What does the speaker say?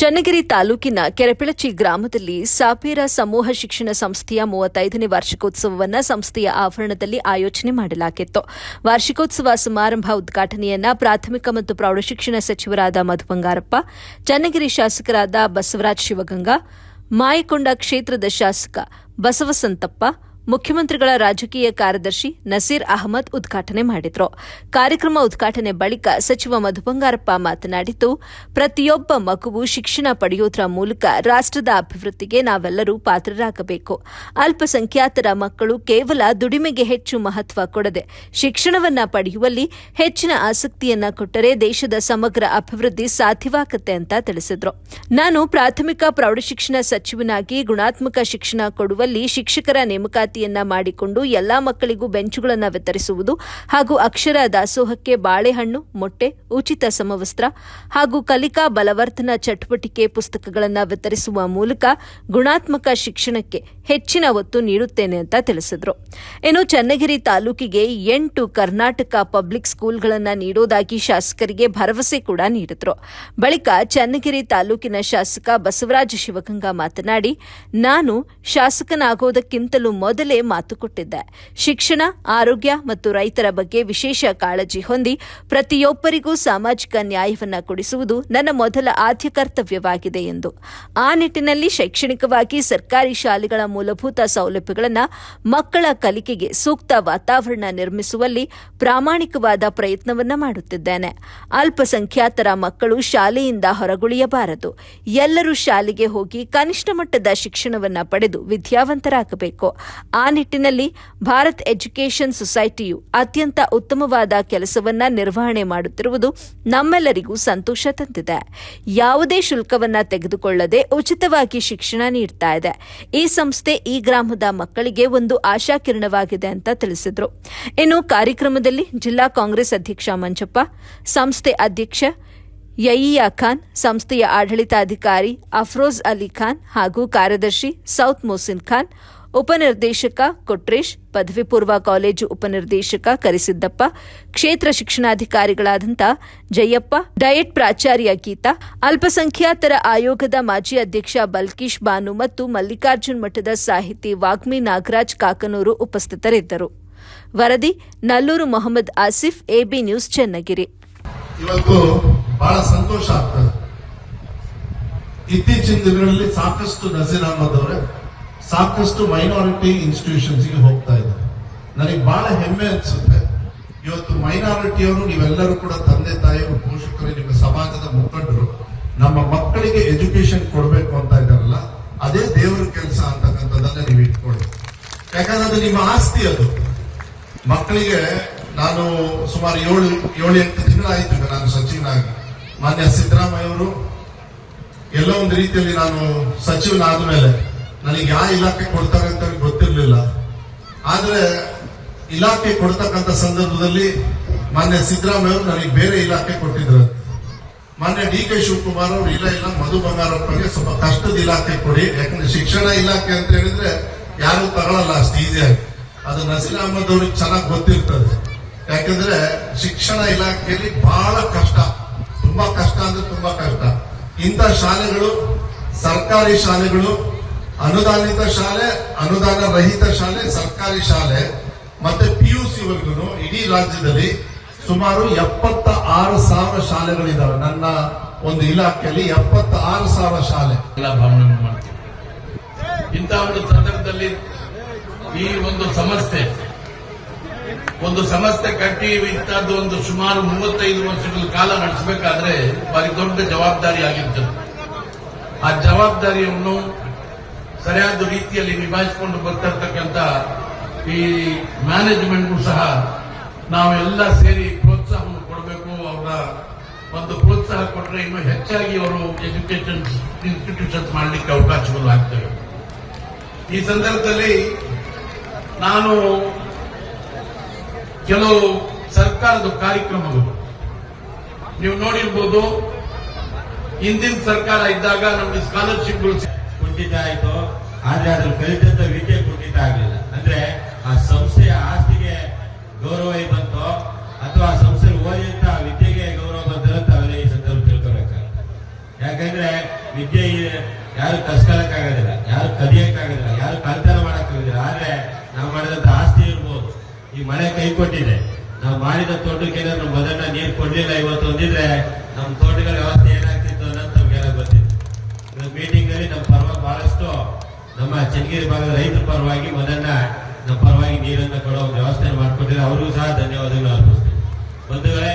ಚನ್ನಗಿರಿ ತಾಲೂಕಿನ ಕೆರೆಪಿಳಚಿ ಗ್ರಾಮದಲ್ಲಿ ಸಾಪೇರ ಸಮೂಹ ಶಿಕ್ಷಣ ಸಂಸ್ಥೆಯ ಮೂವತ್ತೈದನೇ ವಾರ್ಷಿಕೋತ್ಸವವನ್ನ ಸಂಸ್ಥೆಯ ಆವರಣದಲ್ಲಿ ಆಯೋಜನೆ ಮಾಡಲಾಗಿತ್ತು. ವಾರ್ಷಿಕೋತ್ಸವ ಸಮಾರಂಭ ಉದ್ಘಾಟನೆಯನ್ನ ಪ್ರಾಥಮಿಕ ಮತ್ತು ಪ್ರೌಢಶಿಕ್ಷಣ ಸಚಿವರಾದ ಮಧು ಬಂಗಾರಪ್ಪ, ಚನ್ನಗಿರಿ ಶಾಸಕರಾದ ಬಸವರಾಜ ಶಿವಗಂಗಾ, ಮಾಯಕೊಂಡ ಕ್ಷೇತ್ರದ ಶಾಸಕ ಬಸವಸಂತಪ್ಪ ಮುಖ್ಯಮಂತ್ರಿಗಳ ರಾಜಕೀಯ ಕಾರ್ಯದರ್ಶಿ ನಸೀರ್ ಅಹಮದ್ ಉದ್ಘಾಟನೆ ಮಾಡಿದ್ರು. ಕಾರ್ಯಕ್ರಮ ಉದ್ಘಾಟನೆ ಬಳಿಕ ಸಚಿವ ಮಧು ಬಂಗಾರಪ್ಪ ಮಾತನಾಡಿದ್ದು, ಪ್ರತಿಯೊಬ್ಬ ಮಗುವು ಶಿಕ್ಷಣ ಪಡೆಯುವುದರ ಮೂಲಕ ರಾಷ್ಟ್ರದ ಅಭಿವೃದ್ಧಿಗೆ ನಾವೆಲ್ಲರೂ ಪಾತ್ರರಾಗಬೇಕು. ಅಲ್ಪಸಂಖ್ಯಾತರ ಮಕ್ಕಳು ಕೇವಲ ದುಡಿಮೆಗೆ ಹೆಚ್ಚು ಮಹತ್ವ ಕೊಡದೆ ಶಿಕ್ಷಣವನ್ನ ಪಡೆಯುವಲ್ಲಿ ಹೆಚ್ಚಿನ ಆಸಕ್ತಿಯನ್ನ ಕೊಟ್ಟರೆ ದೇಶದ ಸಮಗ್ರ ಅಭಿವೃದ್ಧಿ ಸಾಧ್ಯವಾಗುತ್ತೆ ಅಂತ ತಿಳಿಸಿದ್ರು. ನಾನು ಪ್ರಾಥಮಿಕ ಪ್ರೌಢಶಿಕ್ಷಣ ಸಚಿವನಾಗಿ ಗುಣಾತ್ಮಕ ಶಿಕ್ಷಣ ಕೊಡುವಲ್ಲಿ ಶಿಕ್ಷಕರ ನೇಮಕಾತಿಯನ್ನ ಮಾಡಿಕೊಂಡು ಎಲ್ಲಾ ಮಕ್ಕಳಿಗೂ ಬೆಂಚುಗಳನ್ನ ವಿತರಿಸುವುದು ಹಾಗೂ ಅಕ್ಷರ ದಾಸೋಹಕ್ಕೆ ಬಾಳೆಹಣ್ಣು, ಮೊಟ್ಟೆ, ಉಚಿತ ಸಮವಸ್ತ್ರ ಹಾಗೂ ಕಲಿಕಾ ಬಲವರ್ಧನ ಚಟುವಟಿಕೆ ಪುಸ್ತಕಗಳನ್ನು ವಿತರಿಸುವ ಮೂಲಕ ಗುಣಾತ್ಮಕ ಶಿಕ್ಷಣಕ್ಕೆ ಹೆಚ್ಚಿನ ಒತ್ತು ನೀಡುತ್ತೇನೆ ಅಂತ ತಿಳಿಸಿದ್ರು. ಇನ್ನು ಚನ್ನಗಿರಿ ತಾಲೂಕಿಗೆ ಎಂಟು ಕರ್ನಾಟಕ ಪಬ್ಲಿಕ್ ಸ್ಕೂಲ್ಗಳನ್ನು ನೀಡೋದಾಗಿ ಶಾಸಕರಿಗೆ ಭರವಸೆ ಕೂಡ ನೀಡಿದ್ರು. ಬಳಿಕ ಚನ್ನಗಿರಿ ತಾಲೂಕಿನ ಶಾಸಕ ಬಸವರಾಜ ಶಿವಗಂಗಾ ಮಾತನಾಡಿ, ನಾನು ಶಾಸಕನಾಗೋದಕ್ಕಿಂತಲೂ ಮೊದಲೇ ಮಾತು ಕೊಟ್ಟಿದ್ದೆ. ಶಿಕ್ಷಣ, ಆರೋಗ್ಯ ಮತ್ತು ರೈತರ ಬಗ್ಗೆ ವಿಶೇಷ ಕಾಳಜಿ ಹೊಂದಿ ಪ್ರತಿಯೊಬ್ಬರಿಗೂ ಸಾಮಾಜಿಕ ನ್ಯಾಯವನ್ನ ಕೊಡಿಸುವುದು ನನ್ನ ಮೊದಲ ಆದ್ಯ ಕರ್ತವ್ಯವಾಗಿದೆ ಎಂದು. ಆ ನಿಟ್ಟಿನಲ್ಲಿ ಶೈಕ್ಷಣಿಕವಾಗಿ ಸರ್ಕಾರಿ ಶಾಲೆಗಳ ಮೂಲಭೂತ ಸೌಲಭ್ಯಗಳನ್ನು ಮಕ್ಕಳ ಕಲಿಕೆಗೆ ಸೂಕ್ತ ವಾತಾವರಣ ನಿರ್ಮಿಸುವಲ್ಲಿ ಪ್ರಾಮಾಣಿಕವಾದ ಪ್ರಯತ್ನವನ್ನು ಮಾಡುತ್ತಿದ್ದೇನೆ. ಅಲ್ಪಸಂಖ್ಯಾತರ ಮಕ್ಕಳು ಶಾಲೆಯಿಂದ ಹೊರಗುಳಿಯಬಾರದು. ಎಲ್ಲರೂ ಶಾಲೆಗೆ ಹೋಗಿ ಕನಿಷ್ಠ ಮಟ್ಟದ ಶಿಕ್ಷಣವನ್ನ ಪಡೆದು ವಿದ್ಯಾವಂತರಾಗಬೇಕು. ಆ ನಿಟ್ಟಿನಲ್ಲಿ ಭಾರತ್ ಎಜುಕೇಷನ್ ಸೊಸೈಟಿಯು ಅತ್ಯಂತ ಉತ್ತಮವಾದ ಕೆಲಸವನ್ನ ನಿರ್ವಹಣೆ ಮಾಡುತ್ತಿರುವುದು ನಮ್ಮೆಲ್ಲರಿಗೂ ಸಂತೋಷ ತಂದಿದೆ. ಯಾವುದೇ ಶುಲ್ಕವನ್ನ ತೆಗೆದುಕೊಳ್ಳದೆ ಉಚಿತವಾಗಿ ಶಿಕ್ಷಣ ನೀಡ್ತಾ ಇದೆ. ಈ ಸಂಸ್ಥೆ ಈ ಗ್ರಾಮದ ಮಕ್ಕಳಿಗೆ ಒಂದು ಆಶಾಕಿರಣವಾಗಿದೆ ಅಂತ ತಿಳಿಸಿದ್ರು. ಇನ್ನು ಕಾರ್ಯಕ್ರಮದಲ್ಲಿ ಜಿಲ್ಲಾ ಕಾಂಗ್ರೆಸ್ ಅಧ್ಯಕ್ಷ ಮಂಜಪ್ಪ, ಸಂಸ್ಥೆ ಅಧ್ಯಕ್ಷ ಯಯಿಯಾ ಖಾನ್, ಸಂಸ್ಥೆಯ ಆಡಳಿತಾಧಿಕಾರಿ ಅಫ್ರೋಜ್ ಅಲಿ ಖಾನ್ ಹಾಗೂ ಕಾರ್ಯದರ್ಶಿ ಸೌತ್ ಮೋಸಿನ್ ಖಾನ್ ಉಪನಿರ್ದೇಶಕ ಕೊಟ್ರೇಶ್, ಪದವಿ ಪೂರ್ವ ಕಾಲೇಜು ಉಪನಿರ್ದೇಶಕ ಕರಿಸಿದ್ದಪ್ಪ, ಕ್ಷೇತ್ರ ಶಿಕ್ಷಣಾಧಿಕಾರಿಗಳಾದಂಥ ಜಯಪ್ಪ, ಡಯಟ್ ಪ್ರಾಚಾರ್ಯ ಗೀತಾ, ಅಲ್ಪಸಂಖ್ಯಾತರ ಆಯೋಗದ ಮಾಜಿ ಅಧ್ಯಕ್ಷ ಬಲ್ಕೀಶ್ ಬಾನು ಮತ್ತು ಮಲ್ಲಿಕಾರ್ಜುನ್ ಮಠದ ಸಾಹಿತಿ ವಾಗ್ಮಿ ನಾಗರಾಜ್ ಕಾಕನೂರು ಉಪಸ್ಥಿತರಿದ್ದರು. ವರದಿ, ನಲ್ಲೂರು ಮೊಹಮ್ಮದ್ ಆಸಿಫ್, ಎಬಿ ನ್ಯೂಸ್ ಚನ್ನಗಿರಿ. ಇವತ್ತು ಬಹಳ ಸಂತೋಷ ಆಗ್ತದೆ. ಇತ್ತೀಚಿನ ದಿನಗಳಲ್ಲಿ ಸಾಕಷ್ಟು ನಜೀರ್ ಅಹಮದ್ ಸಾಕಷ್ಟು ಮೈನಾರಿಟಿ ಇನ್ಸ್ಟಿಟ್ಯೂಷನ್ಸ್ಗೆ ಹೋಗ್ತಾ ಇದ್ದಾರೆ. ನನಗೆ ಬಹಳ ಹೆಮ್ಮೆ ಅನ್ಸುತ್ತೆ. ಇವತ್ತು ಮೈನಾರಿಟಿಯವರು ನೀವೆಲ್ಲರೂ ಕೂಡ ತಂದೆ ತಾಯಿಯವರು ಪೋಷಕರು, ನಿಮ್ಮ ಸಮಾಜದ ಮುಖಂಡರು, ನಮ್ಮ ಮಕ್ಕಳಿಗೆ ಎಜುಕೇಶನ್ ಕೊಡಬೇಕು ಅಂತ ಇದ್ದಾರಲ್ಲ, ಅದೇ ದೇವರ ಕೆಲಸ ಅಂತಕ್ಕಂಥದ್ದನ್ನ ನೀವು ಇಟ್ಕೊಳ್ಳಿ. ಯಾಕಂದ್ರೆ ಅದು ನಿಮ್ಮ ಆಸ್ತಿ ಅದು. ಮಕ್ಕಳಿಗೆ ನಾನು ಸುಮಾರು ಏಳು ಏಳು ಎಂಟು ತಿಂಗಳ ಆಯ್ತು ನಾನು ಸಚಿವನಾಗಿ. ಮಾನ್ಯ ಸಿದ್ದರಾಮಯ್ಯ ಅವರು ಎಲ್ಲೋ ಒಂದು ರೀತಿಯಲ್ಲಿ ನಾನು ಸಚಿವನಾದ ಮೇಲೆ ನನಗೆ ಯಾವ ಇಲಾಖೆ ಕೊಡ್ತಾರೆ ಅಂತ ಗೊತ್ತಿರಲಿಲ್ಲ. ಆದ್ರೆ ಇಲಾಖೆ ಕೊಡ್ತಕ್ಕಂಥ ಸಂದರ್ಭದಲ್ಲಿ ಮಾನ್ಯ ಸಿದ್ದರಾಮಯ್ಯ ಅವರು ನನಗೆ ಬೇರೆ ಇಲಾಖೆ ಕೊಟ್ಟಿದ್ರು. ಮಾನ್ಯ ಡಿ ಕೆ ಶಿವಕುಮಾರ್ ಅವರು, ಇಲ್ಲ ಇಲ್ಲ, ಮಧು ಬಂಗಾರಪ್ಪಗೆ ಸ್ವಲ್ಪ ಕಷ್ಟದ ಇಲಾಖೆ ಕೊಡಿ. ಯಾಕಂದ್ರೆ ಶಿಕ್ಷಣ ಇಲಾಖೆ ಅಂತ ಹೇಳಿದ್ರೆ ಯಾರು ತಗೊಳ್ಳಲ್ಲ ಅಷ್ಟು ಈಸಿಯಾಗಿ ಅದು ನಸೀರ್ ಅಹಮದ್ ಅವ್ರಿಗೆ ಚೆನ್ನಾಗಿ ಗೊತ್ತಿರ್ತದೆ. ಯಾಕಂದ್ರೆ ಶಿಕ್ಷಣ ಇಲಾಖೆಯಲ್ಲಿ ಬಹಳ ಕಷ್ಟ. ತುಂಬಾ ಕಷ್ಟ ಅಂದ್ರೆ ತುಂಬಾ ಕಷ್ಟ. ಇಂಥ ಶಾಲೆಗಳು, ಸರ್ಕಾರಿ ಶಾಲೆಗಳು ಅನುದಾನಿತ ಶಾಲೆ, ಅನುದಾನ ರಹಿತ ಶಾಲೆ, ಸರ್ಕಾರಿ ಶಾಲೆ, ಮತ್ತೆ ಪಿ ಯು ಸಿ ವರ್ಗನು ಇಡೀ ರಾಜ್ಯದಲ್ಲಿ ಸುಮಾರು ಎಪ್ಪತ್ತ ಆರು ಸಾವಿರ ಶಾಲೆಗಳಿದಾವೆ. ನನ್ನ ಒಂದು ಇಲಾಖೆಯಲ್ಲಿ ಎಪ್ಪತ್ತ ಆರು ಸಾವಿರ ಶಾಲೆ. ಇಂಥ ಒಂದು ಸಂದರ್ಭದಲ್ಲಿ ಈ ಒಂದು ಸಂಸ್ಥೆ ಒಂದು ಸಂಸ್ಥೆ ಕಟ್ಟಿ ಇಂಥದ್ದು ಒಂದು ಸುಮಾರು ಮೂವತ್ತೈದು ವರ್ಷಗಳ ಕಾಲ ನಡೆಸಬೇಕಾದ್ರೆ ಬಾರಿ ದೊಡ್ಡ ಜವಾಬ್ದಾರಿ ಆಗಿರ್ತದೆ ಆ ಜವಾಬ್ದಾರಿಯನ್ನು ಸರಿಯಾದ ರೀತಿಯಲ್ಲಿ ನಿಭಾಯಿಸಿಕೊಂಡು ಬರ್ತಿರ್ತಕ್ಕಂಥ ಈ ಮ್ಯಾನೇಜ್ಮೆಂಟ್ಗೂ ಸಹ ನಾವೆಲ್ಲ ಸೇರಿ ಪ್ರೋತ್ಸಾಹವನ್ನು ಕೊಡಬೇಕು. ಅವರ ಒಂದು ಪ್ರೋತ್ಸಾಹ ಕೊಟ್ಟರೆ ಇನ್ನು ಹೆಚ್ಚಾಗಿ ಅವರು ಎಜುಕೇಶನ್ ಇನ್ಸ್ಟಿಟ್ಯೂಷನ್ಸ್ ಮಾಡಲಿಕ್ಕೆ ಅವಕಾಶಗಳು ಆಗ್ತವೆ. ಈ ಸಂದರ್ಭದಲ್ಲಿ ನಾನು ಕೆಲವು ಸರ್ಕಾರದ ಕಾರ್ಯಕ್ರಮಗಳು. ನೀವು ನೋಡಿರ್ಬೋದು, ಹಿಂದಿನ ಸರ್ಕಾರ ಇದ್ದಾಗ ನಮಗೆ ಸ್ಕಾಲರ್ಶಿಪ್ಗಳು ಕುಂಠಿತ ಆಯ್ತು ಆದ್ರೆ ಅದ್ರ ಕಲಿತಂತ ವಿದ್ಯೆ ಕುಂಠಿತ ಆಗ್ಲಿಲ್ಲ ಅಂದ್ರೆ ಆ ಸಂಸ್ಥೆಯ ಆಸ್ತಿಗೆ ಗೌರವ ಬಂತು ಅಥವಾ ಆ ಸಂಸ್ಥೆ ಓದಿದಂತ ವಿದ್ಯೆಗೆ ಗೌರವ ಬಂತ ತಾವೆಲ್ಲ ಈ ಸಂದರ್ಭ ತಿಳ್ಕೊಬೇಕಾಗುತ್ತೆ. ಯಾಕಂದ್ರೆ ವಿದ್ಯೆ ಯಾರು ಕಸ್ಕೊಳಕ್ಕಾಗೋದಿಲ್ಲ, ಯಾರು ಕಲಿಯಕ್ಕಾಗೋದಿಲ್ಲ ಯಾರು ಕಳ್ತನ ಮಾಡಕ್ಕಾಗೋದಿಲ್ಲ. ಆದ್ರೆ ನಾವು ಮಾಡಿದಂತ ಆಸ್ತಿ ಇರ್ಬೋದು. ಈ ಮಳೆ ಕೈ ಕೊಟ್ಟಿದೆ. ನಾವು ಮಾಡಿದ ತೋಟಕ್ಕೆ ಏನಾದ್ರು ಮೊದಲ ನೀರು ಕೊಡ್ಲಿಲ್ಲ ಇವತ್ತು ಅಂದಿದ್ರೆ, ನಮ್ಮ ತೋಟಗಳ ವ್ಯವಸ್ಥೆ ನಮ್ಮ ಚನ್ನಗಿರಿ ಭಾಗದ ರೈತ ಪರವಾಗಿ ಮನನ್ನ, ನಮ್ಮ ಪರವಾಗಿ ನೀರನ್ನು ಕೊಡೋ ಒಂದು ವ್ಯವಸ್ಥೆ ಮಾಡಿಕೊಟ್ಟಿದ್ದಾರೆ. ಅವರಿಗೂ ಸಹ ಧನ್ಯವಾದಗಳು ಅರ್ಪಿಸ್ತೀನಿ. ಬಂಧುಗಳೇ